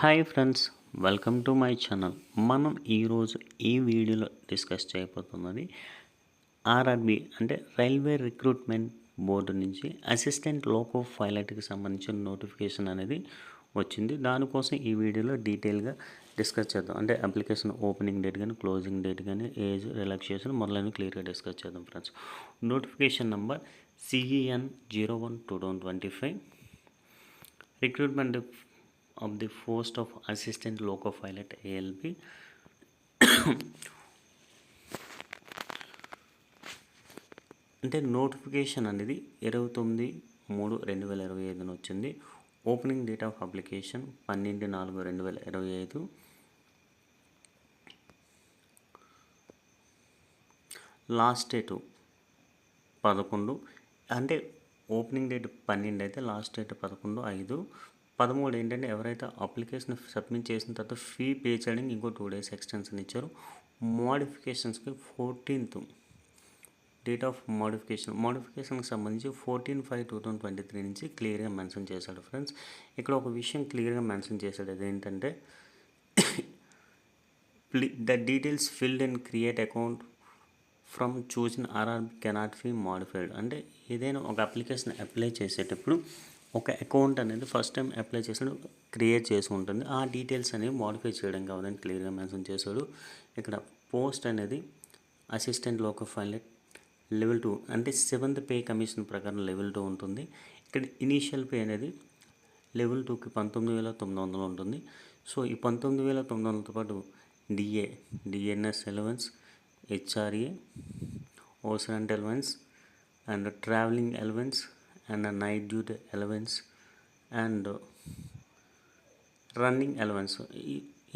Hi friends welcome to my channel. మనం ఈరోజు ఈ వీడియోలో డిస్కస్ చేయబోతున్నది ఆర్ఆర్బి అంటే రైల్వే రిక్రూట్మెంట్ బోర్డు నుంచి అసిస్టెంట్ లోకో పైలట్కి సంబంధించిన నోటిఫికేషన్ అనేది వచ్చింది. దానికోసం ఈ వీడియోలో డీటెయిల్గా డిస్కస్ చేద్దాం. అంటే అప్లికేషన్ ఓపెనింగ్ డేట్ కానీ క్లోజింగ్ డేట్ కానీ ఏజ్ రిలాక్సేషన్ మొదలైన క్లియర్గా డిస్కస్ చేద్దాం friends. Notification number CEN zero one two thousand twenty five. Recruitment of the post of assistant loco pilot ALP అంటే నోటిఫికేషన్ అనేది ఇరవై తొమ్మిది మూడు రెండు వేల ఇరవై ఐదున వచ్చింది. ఓపెనింగ్ డేట్ ఆఫ్ అప్లికేషన్ పన్నెండు నాలుగు రెండు వేల ఇరవై ఐదు. లాస్ట్ డేటు పదకొండు. అంటే ఓపెనింగ్ డేట్ పన్నెండు అయితే లాస్ట్ డేట్ పదకొండు ఐదు. పదమూడు ఏంటంటే ఎవరైతే అప్లికేషన్ సబ్మిట్ చేసిన తర్వాత ఫీ పే చేయడానికి ఇంకో టూ డేస్ ఎక్స్టెన్షన్ ఇచ్చారు. మోడిఫికేషన్స్కి ఫోర్టీన్త్ డేట్ ఆఫ్ మోడిఫికేషన్. మోడిఫికేషన్కి సంబంధించి fourteen five two thousand twenty three నుంచి క్లియర్గా మెన్షన్ చేశాడు ఫ్రెండ్స్. ఇక్కడ ఒక విషయం క్లియర్గా మెన్షన్ చేశాడు. అదేంటంటే the details filled and create account from చూసిన ఆర్ఆర్బి కెనాట్ ఫీ మాడిఫైడ్. అంటే ఏదైనా ఒక అప్లికేషన్ అప్లై చేసేటప్పుడు ఒక అకౌంట్ అనేది ఫస్ట్ టైం అప్లై చేసినప్పుడు క్రియేట్ చేసి ఉంటుంది. ఆ డీటెయిల్స్ అనేవి మాడిఫై చేయడం కావాలని క్లియర్గా మెన్షన్ చేశాడు. ఇక్కడ పోస్ట్ అనేది assistant local pilot level two అంటే సెవెంత్ పే కమిషన్ ప్రకారం లెవెల్ టూ ఉంటుంది. ఇక్కడ ఇనీషియల్ పే అనేది లెవెల్ టూకి పంతొమ్మిది వేల తొమ్మిది వందలు ఉంటుంది. సో ఈ పంతొమ్మిది వేల తొమ్మిది వందలతో పాటు DA DNS allowance HRA ఓసరెంట్ allowance and travelling allowance and night duty allowance and running allowance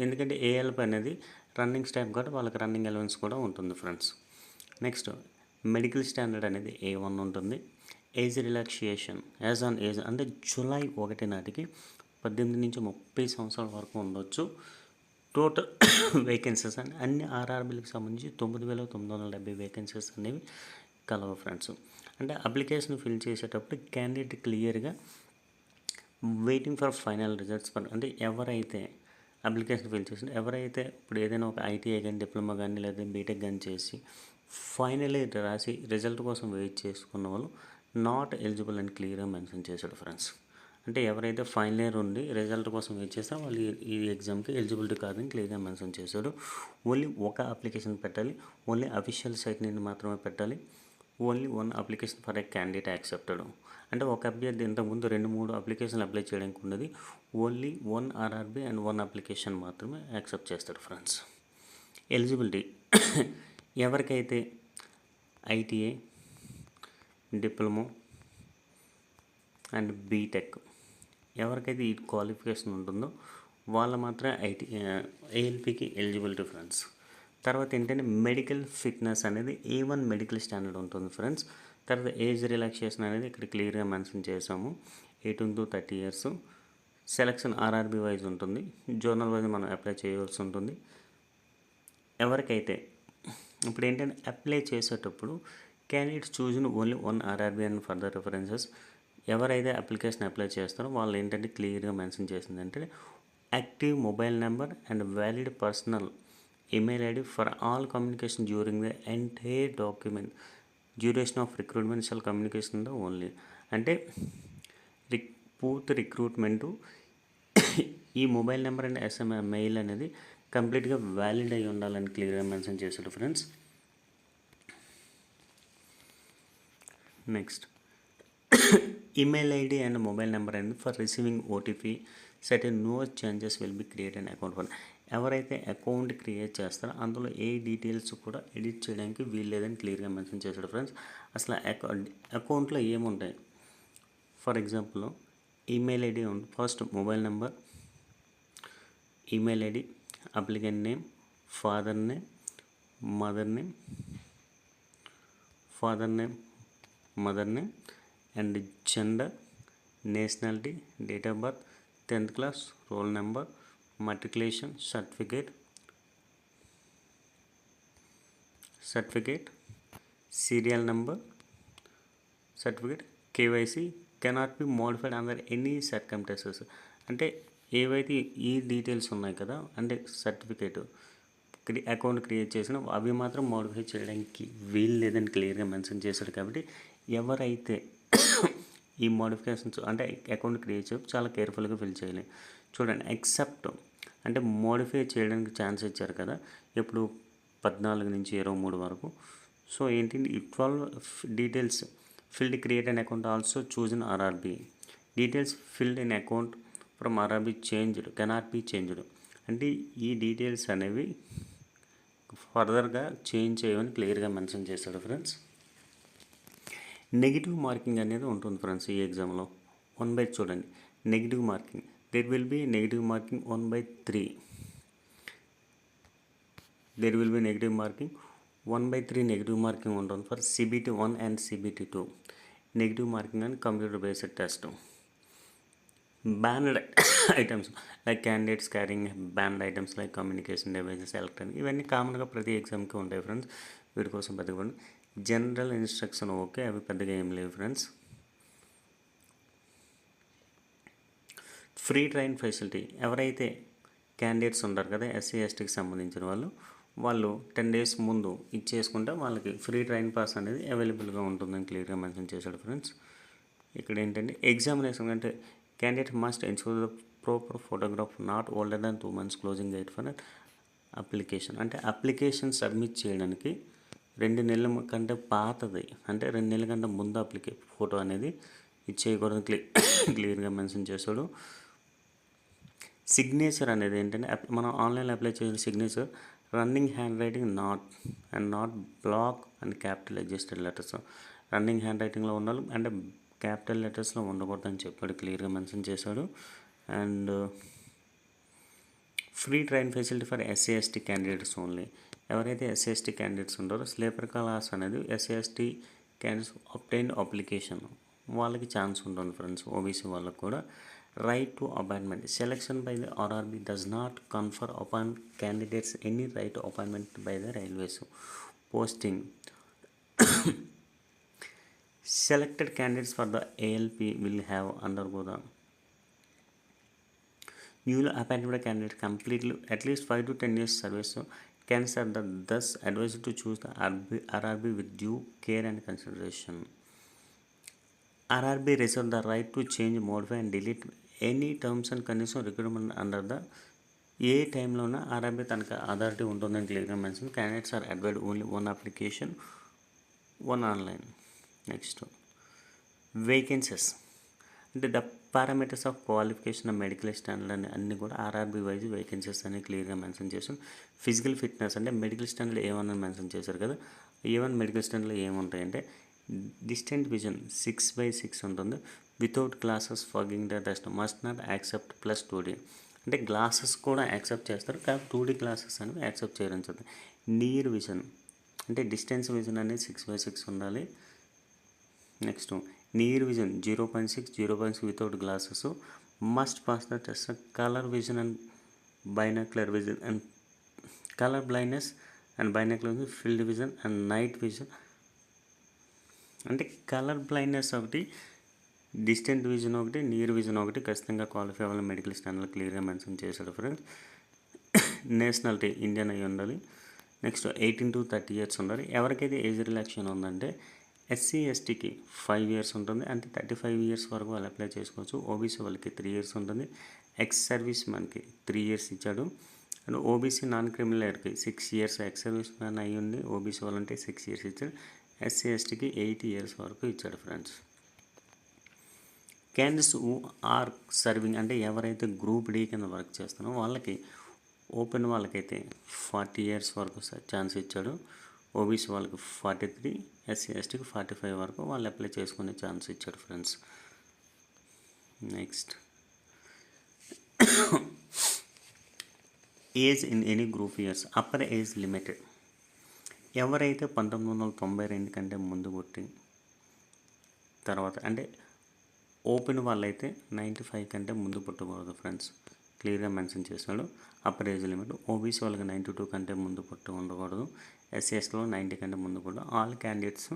ఎందుకంటే ఏఎల్పి అనేది రన్నింగ్ స్టాప్ కాబట్టి వాళ్ళకి రన్నింగ్ ఎలవెన్స్ కూడా ఉంటుంది ఫ్రెండ్స్ నెక్స్ట్ మెడికల్ స్టాండర్డ్ అనేది ఏ వన్ ఉంటుంది. Age relaxation as on age అంటే July ఒకటి నాటికి పద్దెనిమిది నుంచి ముప్పై సంవత్సరాల వరకు ఉండొచ్చు. టోటల్ వేకెన్సీస్ అని అన్ని ఆర్ఆర్బీలకు సంబంధించి తొమ్మిది వేల తొమ్మిది వందల డెబ్బై వేకెన్సీస్ అనేవి కలవు ఫ్రెండ్స్ అంటే అప్లికేషన్ ఫిల్ చేసేటప్పుడు క్యాండిడేట్ క్లియర్గా వెయిటింగ్ ఫర్ ఫైనల్ రిజల్ట్స్ అంటే ఎవరైతే అప్లికేషన్ ఫిల్ చేసి ఎవరైతే ఇప్పుడు ఏదైనా ఒక ఐటీఐ కానీ డిప్లొమా కానీ లేదా బీటెక్ కానీ చేసి ఫైనల్ ఇయర్ రాసి రిజల్ట్ కోసం వెయిట్ చేసుకున్న వాళ్ళు నాట్ ఎలిజిబుల్ అని క్లియర్గా మెన్షన్ చేశాడు ఫ్రెండ్స్. అంటే ఎవరైతే ఫైనల్ ఇయర్ ఉండి రిజల్ట్ కోసం వెయిట్ చేస్తే వాళ్ళు ఈ ఎగ్జామ్కి ఎలిజిబిలిటీ కాదని క్లియర్గా మెన్షన్ చేశాడు. ఓన్లీ ఒక అప్లికేషన్ పెట్టాలి. ఓన్లీ అఫీషియల్ సైట్ నుండి మాత్రమే పెట్టాలి. Only one application for a candidate accepted. అంటే ఒక అభ్యర్థి ఇంతకుముందు రెండు మూడు అప్లికేషన్లు అప్లై చేయడానికి ఉన్నది only one RRB and one application మాత్రమే యాక్సెప్ట్ చేస్తాడు ఫ్రెండ్స్. ఎలిజిబిలిటీ. ఎవరికైతే ITI diploma and B Tech ఎవరికైతే ఈ క్వాలిఫికేషన్ ఉంటుందో వాళ్ళు మాత్రమే ఐటీ ఏఎల్పికి ఎలిజిబిలిటీ ఫ్రెండ్స్. తర్వాత ఏంటంటే మెడికల్ ఫిట్నెస్ అనేది ఏ వన్ మెడికల్ స్టాండర్డ్ ఉంటుంది ఫ్రెండ్స్ తర్వాత ఏజ్ రిలాక్సేషన్ అనేది ఇక్కడ క్లియర్గా మెన్షన్ చేసాము eighteen to thirty years selection RRB wise ఉంటుంది. జోనల్ వైజ్ మనం అప్లై చేయవలసి ఉంటుంది. ఎవరికైతే ఇప్పుడు ఏంటంటే అప్లై చేసేటప్పుడు క్యాండిడేట్స్ చూసిన only one RRB and further references ఎవరైతే అప్లికేషన్ అప్లై చేస్తారో వాళ్ళు ఏంటంటే క్లియర్గా మెన్షన్ చేసింది అంటే active mobile number and valid personal email ID for all communication during the entire document duration of recruitment shall communication the only అంటే రిక్ పూర్తి రిక్రూట్మెంటు ఈ mobile number and SMA mail అనేది కంప్లీట్గా వ్యాలిడ్ అయి ఉండాలని క్లియర్గా మెన్షన్ చేశాడు friends next email ID and mobile number and for receiving OTP set no changes will be create and account for ఎవరైతే అకౌంట్ క్రియేట్ చేస్తారో అందులో ఏ డీటెయిల్స్ కూడా ఎడిట్ చేయడానికి వీల్లేదని క్లియర్గా మెన్షన్ చేశాడు ఫ్రెండ్స్ అసలు అకౌంట్ అకౌంట్లో ఏముంటాయి? ఫర్ ఎగ్జాంపుల్ ఈమెయిల్ ఐడి ఉంది. First mobile number email ID applicant name father name mother name father name mother name and gender nationality date of birth tenth class roll number matriculation certificate certificate serial number certificate KYC cannot be modified under any circumstances అంటే ఏవైతే ఈ details ఉన్నాయి కదా అంటే certificate క్రి account create చేసిన అవి మాత్రం మోడిఫై చేయడానికి వీలు లేదని క్లియర్గా మెన్షన్ చేశాడు కాబట్టి ఎవరైతే ఈ మోడిఫికేషన్స్ అంటే అకౌంట్ క్రియేట్ చేసి చాలా కేర్ఫుల్గా ఫిల్ చేయాలి. చూడండి ఎక్సెప్ట్ అంటే మోడిఫై చేయడానికి ఛాన్స్ ఇచ్చారు కదా ఇప్పుడు పద్నాలుగు నుంచి ఇరవై మూడు వరకు. సో ఏంటి ఈ twelve details filled create an account also choose in RRB details filled in account from RRB changed cannot be changed అంటే ఈ డీటెయిల్స్ అనేవి ఫర్దర్గా చేంజ్ చేయమని క్లియర్గా మెన్షన్ చేశాడు ఫ్రెండ్స్ నెగిటివ్ మార్కింగ్ అనేది ఉంటుంది ఫ్రెండ్స్ ఈ ఎగ్జామ్లో వన్ బై చూడండి negative marking there will be negative marking one by three there will be negative marking one by three negative marking ఉంటుంది for CBT one and CBT two negative marking and computer based test banned items like candidates carrying banned items like communication devices electronic ఇవన్నీ కామన్గా ప్రతి ఎగ్జామ్కి ఉంటాయి friends వీటి కోసం పెద్దగా general instruction okay అవి పెద్దగా ఏం లేవు ఫ్రెండ్స్ ఫ్రీ ట్రైన్ ఫెసిలిటీ. ఎవరైతే క్యాండిడేట్స్ ఉంటారు కదా ఎస్సీ ఎస్టీకి సంబంధించిన వాళ్ళు వాళ్ళు టెన్ డేస్ ముందు ఇచ్చేసుకుంటే వాళ్ళకి ఫ్రీ ట్రైన్ పాస్ అనేది అవైలబుల్గా ఉంటుందని క్లియర్గా మెన్షన్ చేశాడు ఫ్రెండ్స్. ఇక్కడ ఏంటంటే ఎగ్జామినేషన్ అంటే candidate must ensure the proper photograph not older than two months closing date for application. అంటే అప్లికేషన్ సబ్మిట్ చేయడానికి రెండు నెలల కంటే పాతది. అంటే రెండు నెలల కంటే ముందు అప్లికే ఫోటో అనేది ఇచ్చేయకూడదు క్లి క్లియర్గా మెన్షన్ చేశాడు. సిగ్నేచర్ అనేది ఏంటంటే అప్- మనం ఆన్లైన్లో అప్లై చేసిన signature running hand writing not and not block and capital adjusted letters running hand రైటింగ్లో ఉండాలి అంటే క్యాపిటల్ లెటర్స్లో ఉండకూడదని చెప్పాడు క్లియర్గా మెన్షన్ చేశాడు. And free train facility for SC ST candidates only ఎవరైతే ఎస్సీఎస్టీ క్యాండిడేట్స్ ఉంటారో స్లీపర్ క్లాస్ అనేది SC ST candidates obtain application వాళ్ళకి ఛాన్స్ ఉంటుంది ఫ్రెండ్స్ ఓబీసీ వాళ్ళకి కూడా. right to appointment. Selection by the rrb does not confer upon candidates any right to appointment by the railways posting. Selected candidates for the alp will have undergo the newly appointed candidate completely at least 5 to 10 years service. Can serve the thus advised to choose the rrb with due care and consideration. Rrb reserves the right to change modify and delete any terms and condition recruitment under the ఏ టైంలోన RRB తనకు authority ఉంటుందని క్లియర్గా mention candidates are అడ్వైడ్ only one application one online next vacancies అంటే the parameters of qualification medical standard అని అన్నీ కూడా RRB wise vacancies అని క్లియర్గా మెన్షన్ చేసాం ఫిజికల్ ఫిట్నెస్ అంటే మెడికల్ స్టాండర్డ్ ఏమన్నా మెన్షన్ చేశారు కదా. ఏమన్నా మెడికల్ స్టాండర్డ్లో ఏముంటాయంటే distant vision six by six ఉంటుంది. Without glasses fogging the dust must not accept plus two D అంటే గ్లాసెస్ కూడా యాక్సెప్ట్ చేస్తారు కానీ టూ డీ గ్లాసెస్ అనేవి యాక్సెప్ట్ చేయడం జరుగుతుంది. నియర్ విజన్ అంటే డిస్టెన్స్ విజన్ అనేది సిక్స్ బై సిక్స్ ఉండాలి. Next near vision zero point six zero point six without glasses must pass the test colour vision and binocular vision and colour blindness and binocular vision field vision and night vision అంటే colour blindness ఒకటి distant vision ఒకటి near vision ఒకటి ఖచ్చితంగా qualify అవ్వాలి medical standard క్లియర్గా mention చేశాడు friends. Nationality Indian అయి ఉండాలి. Next eighteen to thirty years ఉండాలి. ఎవరికైతే ఏజ్ రిలాక్షన్ ఉందంటే ఎస్సీ ఎస్టీకి ఫైవ్ ఇయర్స్ ఉంటుంది. అంటే థర్టీ ఫైవ్ ఇయర్స్ వరకు వాళ్ళు అప్లై చేసుకోవచ్చు. ఓబీసీ వాళ్ళకి త్రీ ఇయర్స్ ఉంటుంది. ఎక్స్ సర్వీస్ మ్యాన్కి త్రీ ఇయర్స్ ఇచ్చాడు. And OBC non క్రిమినల్కి six years ex service man అయ్యి ఉంది. ఓబీసీ వాళ్ళంటే సిక్స్ ఇయర్స్ ఇచ్చాడు. ఎస్సీ ఎస్టీకి ఎయిట్ ఇయర్స్ వరకు ఇచ్చాడు friends. Candidates who are serving అంటే ఎవరైతే గ్రూప్ డి కింద వర్క్ చేస్తారో వాళ్ళకి ఓపెన్ వాళ్ళకైతే ఫార్టీ ఇయర్స్ వరకు ఛాన్స్ ఇచ్చాడు. ఓబీసీ వాళ్ళకి ఫార్టీ త్రీ ఎస్సీ ఎస్టీకి ఫార్టీ ఫైవ్ వరకు వాళ్ళు అప్లై చేసుకునే ఛాన్స్ ఇచ్చాడు friends. Next. Age in any group years upper age limited. ఎవరైతే పంతొమ్మిది వందల తొంభై రెండు కంటే ముందు పుట్టి తర్వాత అంటే ఓపెన్ వాళ్ళైతే నైంటీ ఫైవ్ కంటే ముందు పుట్టకూడదు ఫ్రెండ్స్. క్లియర్గా మెన్షన్ చేశాడు. అప్పర్ ఏజ్ లిమిట్ ఓబీసీ వాళ్ళకి నైంటీ టూ కంటే ముందు పుట్టి ఉండకూడదు. ఎస్సీఎస్లో నైంటీ కంటే ముందు కూడా ఆల్ క్యాండిడేట్స్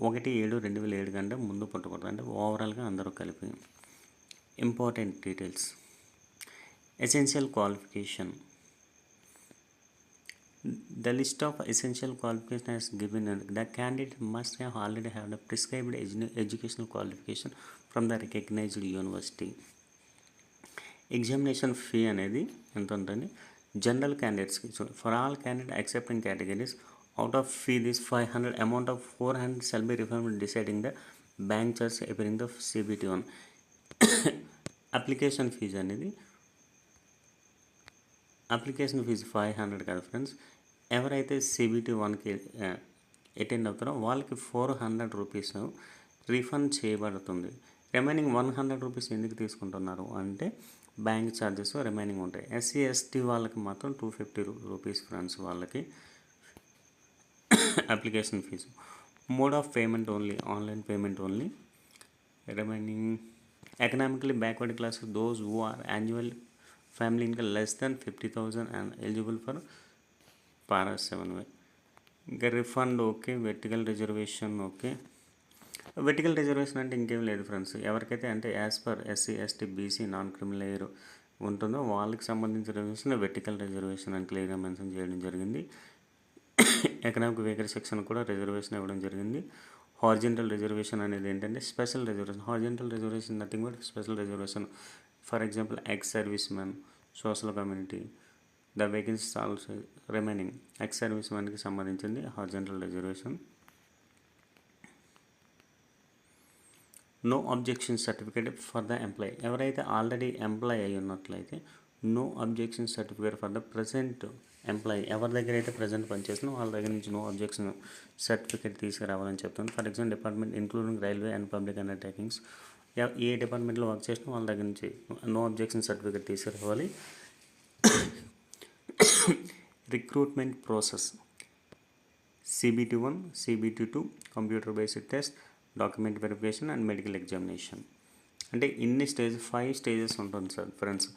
ఒకటి ఏడు రెండు వేల ఏడు కంటే ముందు పుట్టకూడదు. అంటే ఓవరాల్గా అందరూ కలిపి. Important details. Essential qualification. The list of essential qualifications given the candidate must have already had a prescribed educational qualification from the recognized university. Examination fee అనేది ఎంత ఉంటుంది జనరల్ క్యాండిడేట్స్కి for all candidate accepting categories out of fee this five hundred amount of four hundred shall be refund deciding the bank charge appearing the CBT one application fees అనేది application fee five hundred కదా friends ఎవరైతే CBT వన్కి attend అవుతారో వాళ్ళకి four hundred rupees refund చేయబడుతుంది. Remaining one hundred rupees ఎందుకు తీసుకుంటున్నారు అంటే బ్యాంక్ ఛార్జెస్ రిమైనింగ్ ఉంటాయి. ఎస్సీ ఎస్టీ వాళ్ళకి మాత్రం టూ ఫిఫ్టీ రూపీస్ ఫ్రెండ్స్ వాళ్ళకి application fees. Mode of payment only online payment only. Remaining economically backward class those who are annual family income less than fifty thousand and eligible for para seven way ఇంకా refund okay vertical reservation okay. Vertical reservation అంటే ఇంకేం లేదు friends. ఎవరికైతే అంటే as per SC ST BC non criminal air ఉంటుందో వాళ్ళకి సంబంధించిన reservation vertical reservation అని క్లియర్గా మెన్షన్ చేయడం జరిగింది. ఎకనామిక్ వెహికల్ సెక్షన్ కూడా రిజర్వేషన్ ఇవ్వడం జరిగింది. హార్జెంటల్ రిజర్వేషన్ అనేది ఏంటంటే special reservation. Horizontal reservation nothing but special reservation. For example ex service man social community the vacancies also remaining ex service మెన్కి సంబంధించింది horizontal reservation. No objection certificate for the employ ఎవరైతే already employ అయి ఉన్నట్లయితే no objection certificate for the present employee ఎవరి దగ్గర అయితే present పనిచేస్తున్నా వాళ్ళ దగ్గర నుంచి నో అబ్జెక్షన్ సర్టిఫికేట్ తీసుకురావాలని చెప్తాను. For example department including railway and public undertakings ఏ డిపార్ట్మెంట్లో వర్క్ చేసినా వాళ్ళ దగ్గర నుంచి నో అబ్జెక్షన్ సర్టిఫికేట్ తీసుకురావాలి. Recruitment process CBT one CBT two computer based test document verification and medical examination అంటే ఇన్ని స్టేజ్ ఫైవ్ స్టేజెస్ ఉంటుంది సార్ ఫ్రెండ్స్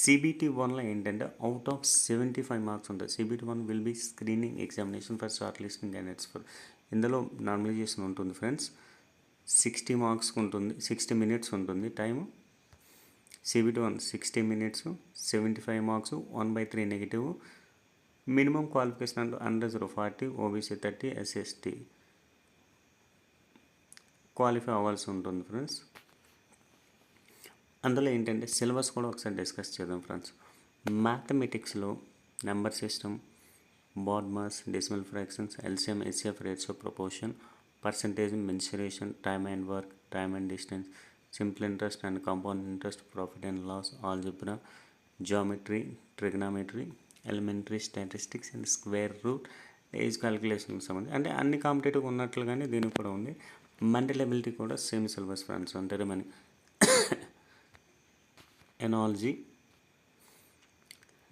సిబిటి వన్లో ఏంటంటే out of seventy five marks ఉంటుంది CBT one will be screening examination for short listing candidates for ఇందులో normalisation ఉంటుంది friends sixty marks ఉంటుంది sixty minutes ఉంటుంది time CBT one sixty minutes seventy five marks one by three negative minimum qualification అంటే under zero forty OBC thirty SST qualify అవ్వాల్సి ఉంటుంది friends అందులో ఏంటంటే syllabus కూడా ఒకసారి డిస్కస్ చేద్దాం friends మ్యాథమెటిక్స్లో number system BODMAS decimal fractions LCM SF rates of proportion percentage mensuration time and work time and distance simple interest and compound interest profit and loss algebra geometry trigonometry elementary statistics and square root age క్యాలిక్యులేషన్కి సంబంధించి అంటే అన్ని competitive ఉన్నట్లుగానే దీనికి కూడా ఉంది. Mental ability కూడా same syllabus friends అంటే మన analogy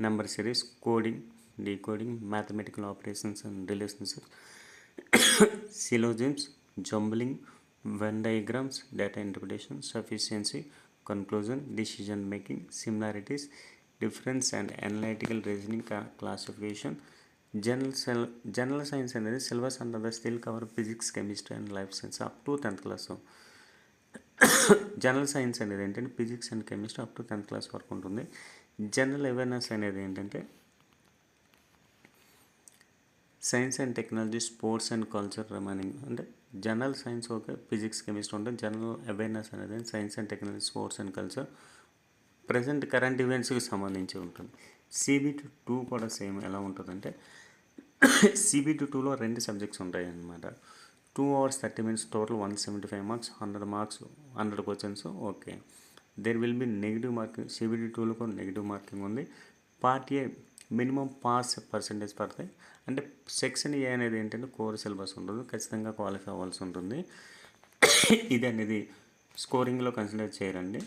number series coding decoding mathematical operations and relationships syllogisms jumbling Venn diagrams data interpretation sufficiency conclusion decision making similarities difference and analytical reasoning classification general cell general science అనేది syllabus and still cover physics chemistry and life science up to tenth class general science అనేది ఏంటంటే physics and chemistry up to tenth class వరకు ఉంటుంది. General awareness అనేది ఏంటంటే science and technology sports and culture remaining అంటే general science okay physics chemistry ఉంటుంది general awareness అనేది science and technology sports and culture present current ఈవెంట్స్కి సంబంధించి ఉంటుంది. CBT two కూడా సేమ్ ఎలా ఉంటుందంటే సిబిటి టూలో రెండు సబ్జెక్ట్స్ ఉంటాయి అన్నమాట two hours thirty minutes total one seventy five marks hundred marks hundred questions okay there will be negative marking CBT టూలో కూడా నెగిటివ్ మార్కింగ్ ఉంది. Part A minimum pass percentage పడతాయి. అంటే సెక్షన్ ఏ అనేది ఏంటంటే కోర్ సిలబస్ ఉంటుంది ఖచ్చితంగా క్వాలిఫై అవ్వాల్సి ఉంటుంది. ఇది అనేది స్కోరింగ్లో కన్సిడర్ చేయరండి.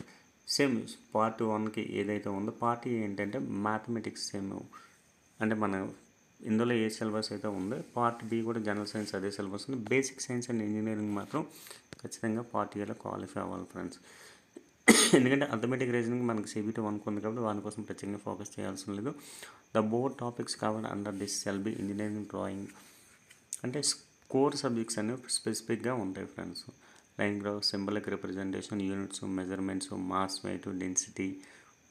సేమ్ పార్ట్ వన్కి ఏదైతే ఉందో పార్ట్ ఏంటంటే మ్యాథమెటిక్స్ సేమ్. అంటే మన ఇందులో ఏ సిలబస్ అయితే ఉందో పార్ట్ బి కూడా జనరల్ సైన్స్ అదే సిలబస్ ఉంది. బేసిక్ సైన్స్ అండ్ ఇంజనీరింగ్ మాత్రం ఖచ్చితంగా పార్ట్ ఏలో క్వాలిఫై అవ్వాలి ఫ్రెండ్స్. ఎందుకంటే అథమెటిక్ రీజనింగ్ మనకి సిబిటీ వన్ ఉంది కాబట్టి వాని కోసం ప్రత్యేకంగా ఫోకస్ చేయాల్సిన లేదు. The bore topics covered under this shall be engineering drawing అంటే కోర్ సబ్జెక్ట్స్ అనేవి స్పెసిఫిక్గా ఉంటాయి friends line graph symbolic representation units measurements mass weight density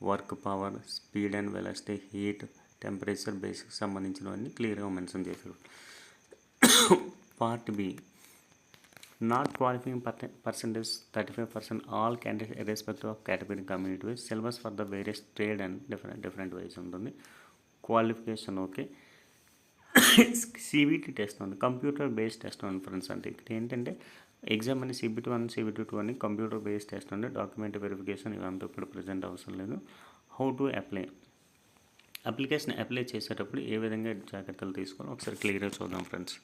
work power speed and velocity heat temperature basic సంబంధించినవన్నీ క్లియర్గా mention చేశారు. Part B not qualifying percentage thirty five percent all candidate irrespective of category community wise syllabus for the various trade and different different wise ఉంటుంది. Qualification okay CBT test ఉంది. Computer based test ఉంది friends అంటే ఇక్కడ ఏంటంటే exam అని CBT one CBT two అని computer based test ఉంది. Document verification ఇవంతా ఇప్పుడు ప్రజెంట్ అవసరం లేదు. How to apply application apply చేసేటప్పుడు ఏ విధంగా జాగ్రత్తలు తీసుకోవాలి ఒకసారి క్లియర్గా చూద్దాం ఫ్రెండ్స్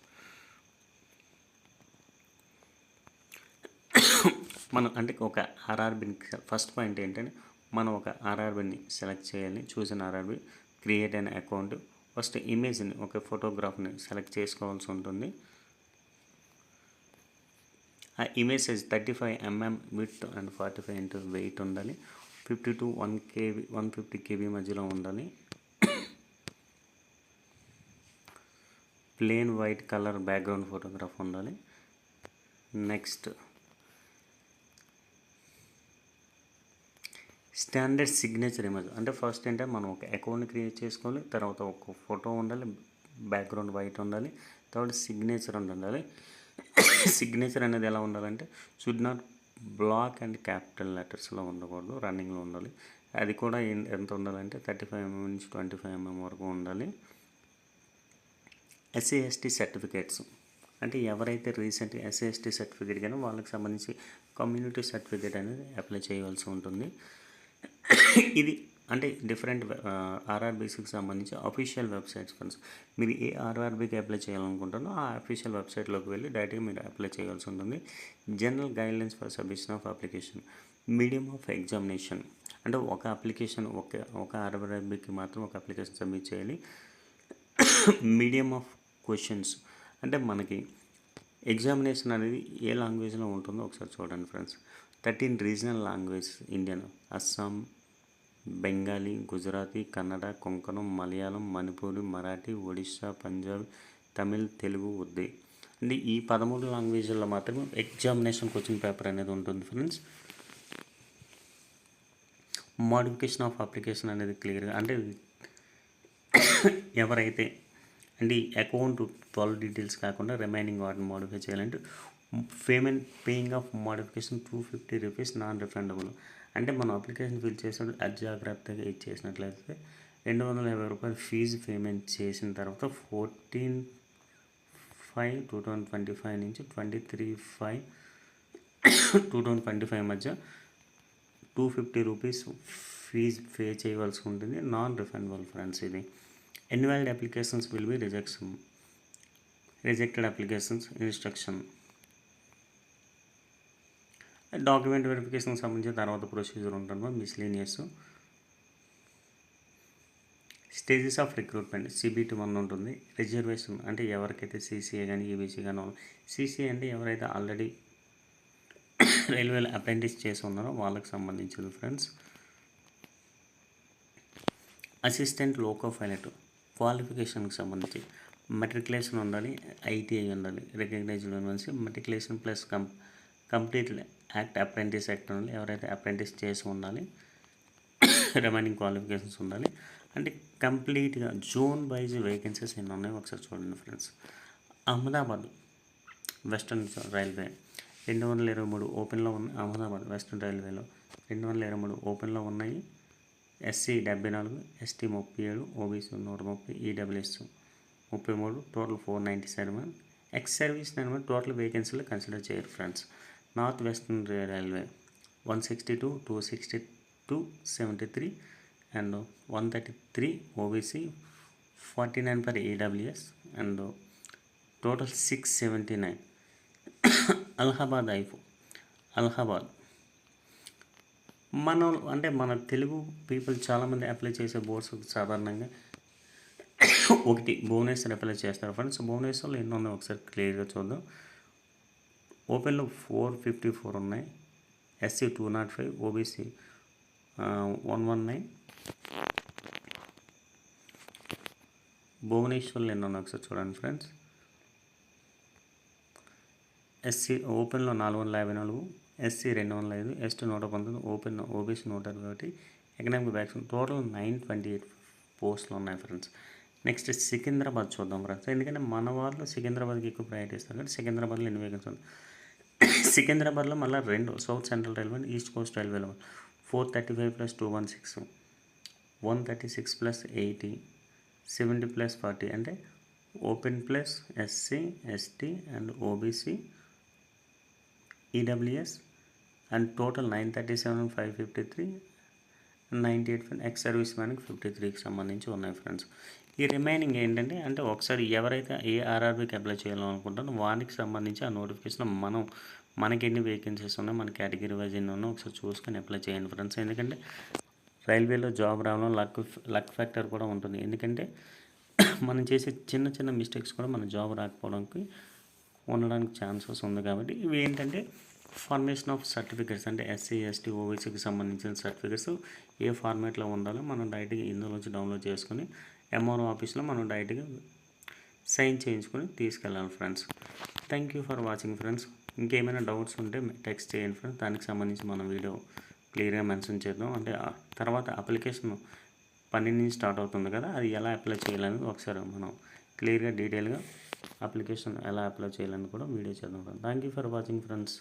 మనం అంటే ఒక ఆర్ఆర్బిని ఫస్ట్ పాయింట్ ఏంటంటే మనం ఒక ఆర్ఆర్బిని సెలెక్ట్ చేయాలి. చూసిన ఆర్ఆర్బి క్రియేట్ అయిన అకౌంట్ ఫస్ట్ ఇమేజ్ని ఒక ఫోటోగ్రాఫ్ని సెలెక్ట్ చేసుకోవాల్సి ఉంటుంది. ఆ image size thirty five MM with and forty five into weight ఉండాలి. Fifty to one KB one fifty KB మధ్యలో ఉండాలి. Plain white colour background photograph ఉండాలి. నెక్స్ట్ స్టాండర్డ్ సిగ్నేచర్ ఇమేజ్ అంటే ఫస్ట్ ఏంటంటే మనం ఒక అకౌంట్ క్రియేట్ చేసుకోవాలి తర్వాత ఒక ఫోటో ఉండాలి బ్యాక్గ్రౌండ్ వైట్ ఉండాలి తర్వాత సిగ్నేచర్ ఉండాలి. సిగ్నేచర్ అనేది ఎలా ఉండాలంటే should not block and capital లెటర్స్లో ఉండకూడదు రన్నింగ్లో ఉండాలి. అది కూడా ఎంత ఉండాలంటే థర్టీ ఫైవ్ ఎంఎం నుంచి ట్వంటీ ఫైవ్ ఎంఎం వరకు ఉండాలి. ఎస్సీ ఎస్టీ సర్టిఫికేట్స్ అంటే ఎవరైతే రీసెంట్ ఎస్సీ ఎస్టీ సర్టిఫికేట్ కానీ వాళ్ళకి సంబంధించి కమ్యూనిటీ సర్టిఫికేట్ అనేది అప్లై చేయవలసి ఉంటుంది. ఇది అంటే డిఫరెంట్ ఆర్ఆర్బీసీకి సంబంధించి అఫీషియల్ వెబ్సైట్స్ ఫ్రెండ్స్ మీరు ఏ ఆర్ఆర్బీకి అప్లై చేయాలనుకుంటున్నో ఆ అఫీషియల్ వెబ్సైట్లోకి వెళ్ళి డైరెక్ట్గా మీరు అప్లై చేయాల్సి ఉంటుంది. General guidelines for submission of application medium of examination అంటే ఒక అప్లికేషన్ ఒక ఒక ఆర్ఆర్బీకి మాత్రం ఒక అప్లికేషన్ సబ్మిట్ చేయాలి. మీడియం ఆఫ్ క్వశ్చన్స్ అంటే మనకి ఎగ్జామినేషన్ అనేది ఏ లాంగ్వేజ్లో ఉంటుందో ఒకసారి చూడండి friends thirteen regional language Indian Assam Bengali Gujarati Kannada Konkani Malayalam Manipuri Marathi Odisha Punjab Tamil Telugu Urdu. అంటే ఈ పదమూడు లాంగ్వేజ్లో మాత్రమే ఎగ్జామినేషన్ క్వశ్చన్ పేపర్ అనేది ఉంటుంది ఫ్రెండ్స్. మోడిఫికేషన్ ఆఫ్ అప్లికేషన్ అనేది క్లియర్గా అంటే ఎవరైతే అంటే ఈ అకౌంట్ ట్వెల్వ్ డీటెయిల్స్ కాకుండా రిమైనింగ్ వాటిని మోడిఫై చేయాలంటే payment paying of modification two fifty rupees non refundable అంటే మనం అప్లికేషన్ ఫిల్ చేసినప్పుడు అజాగ్రత్తగా ఇచ్చేసినట్లయితే రెండు వందల యాభై రూపాయలు ఫీజు పేమెంట్ చేసిన తర్వాత fourteen five two thousand twenty five నుంచి twenty three five two thousand twenty five మధ్య two fifty rupees fees pay చేయవలసి ఉంటుంది. నాన్ రిఫండబుల్ ఫ్రెండ్స్ ఇది. Invalid applications will be rejection rejected applications instruction. Document వెరిఫికేషన్కి సంబంధించిన తర్వాత ప్రొసీజర్ ఉంటుంది miscellaneous stages of recruitment CBT one ఉంటుంది. Reservation అంటే ఎవరికైతే సీసీఏ కానీ ఈబీసీ కానీ సీసీఏ అంటే ఎవరైతే ఆల్రెడీ రైల్వేలో అప్రెంటిస్ చేసి ఉన్నారో వాళ్ళకి సంబంధించింది ఫ్రెండ్స్ అసిస్టెంట్ లోకో పైలట్ క్వాలిఫికేషన్కి సంబంధించి మెట్రికులేషన్ ఉండాలి ఐటీఐ ఉండాలి recognised university matriculation plus com complete act apprentice act ఉండాలి. ఎవరైతే అప్రెంటిస్ చేసి ఉండాలి రిమైనింగ్ క్వాలిఫికేషన్స్ ఉండాలి. అంటే కంప్లీట్గా జోన్ వైజ్ వేకెన్సీస్ ఎన్ని ఉన్నాయో ఒకసారి చూడండి ఫ్రెండ్స్. అహ్మదాబాద్ వెస్ట్రన్ రైల్వే రెండు వందల ఇరవై మూడు ఓపెన్లో ఉన్నాయి అహ్మదాబాద్ వెస్ట్రన్ రైల్వేలో రెండు వందల ఇరవై మూడు ఓపెన్లో ఉన్నాయి. ఎస్సీ డెబ్బై నాలుగు ఎస్టీ ముప్పై ఏడు ఓబీసీ నూట ముప్పై ఈడబ్ల్యూఎస్ ముప్పై మూడు total four ninety seven. Ex service అనమాట టోటల్ వేకెన్సీలు కన్సిడర్ చేయరు friends. North western railway one sixty two two sixty two seventy three and one thirty three OBC forty nine for EWS and total six seventy nine. Allahabad ఐఫో. Allahabad. మన అంటే మన Telugu people చాలామంది apply చేసే boards సాధారణంగా ఒకటి Bhubaneswar apply చేస్తారు. Friends భువనేశ్వర్లో ఎన్నో ఉన్నాయి. ఒకసారి క్లియర్గా చూద్దాం. ఓపెన్లో ఫోర్ ఫిఫ్టీ ఫోర్ ఉన్నాయి. SC two nought five OBC one one nine భువనేశ్వర్లో ఎన్నో ఒకసారి చూడండి ఫ్రెండ్స్. ఎస్సీ ఓపెన్లో నాలుగు వందల యాభై నాలుగు ఎస్సీ రెండు వందల ఐదు ఎస్టీ నూట పంతొమ్మిది ఓపెన్ ఓబీసీ నూట ఇరవై ఒకటి economic backs total nine twenty eight పోస్టులు ఉన్నాయి ఫ్రెండ్స్. నెక్స్ట్ సికింద్రాబాద్ చూద్దాం ఫ్రెండ్స్. ఎందుకంటే మన వాళ్ళు సికింద్రాబాద్కి ఎక్కువ ప్రయారిటీ ఇస్తారు కాబట్టి సికింద్రాబాద్లో ఎన్ని వేకెన్సీ ఉంది సికింద్రాబాద్లో మళ్ళీ రెండు south central railway east coast రైల్వేలో four thirty five plus two one six one thirty six plus eighty seventy plus forty అంటే open plus SC ST and OBC EWS and total nine thirty seven five fifty three ninety eight ex service మ్యాన్కి fifty త్రీకి సంబంధించి ఉన్నాయి friends. ఈ remaining ఏంటంటే అంటే ఒకసారి ఎవరైతే ఏ ఆర్ఆర్బీకి apply చేయాలనుకుంటారో వానికి సంబంధించి ఆ నోటిఫికేషన్ మనం మనకి ఎన్ని వేకెన్సీస్ ఉన్నాయో మన కేటగిరీ వైజ్ ఎన్ని ఉన్నాయో ఒకసారి చూసుకొని అప్లై చేయండి ఫ్రెండ్స్ ఎందుకంటే రైల్వేలో జాబ్ రావడం లక్ లక్ ఫ్యాక్టర్ కూడా ఉంటుంది. ఎందుకంటే మనం చేసే చిన్న చిన్న మిస్టేక్స్ కూడా మన జాబ్ రాకపోవడానికి ఉండడానికి ఛాన్సెస్ ఉంది కాబట్టి ఇవి ఏంటంటే ఫార్మేషన్ ఆఫ్ సర్టిఫికేట్స్ అంటే ఎస్సీ ఎస్టీ ఓబీసీకి సంబంధించిన సర్టిఫికేట్స్ ఏ ఫార్మేట్లో ఉండాలో మనం డైరెక్ట్గా ఇందులోంచి డౌన్లోడ్ చేసుకుని ఎంఆర్ఓ ఆఫీస్లో మనం డైరెక్ట్గా సైన్ చేయించుకొని తీసుకెళ్ళాలి friends thank you for watching friends ఇంకేమైనా డౌట్స్ ఉంటే టెక్స్ట్ చేయండి ఫ్రెండ్స్ దానికి సంబంధించి మనం వీడియో క్లియర్గా మెన్షన్ చేద్దాం. అంటే తర్వాత అప్లికేషన్ పన్నెండు నుంచి స్టార్ట్ అవుతుంది కదా అది ఎలా అప్లై చేయాలనేది ఒకసారి మనం క్లియర్గా డీటెయిల్గా అప్లికేషన్ ఎలా అప్లై చేయాలని కూడా వీడియో చేద్దాం friends thank you for watching friends.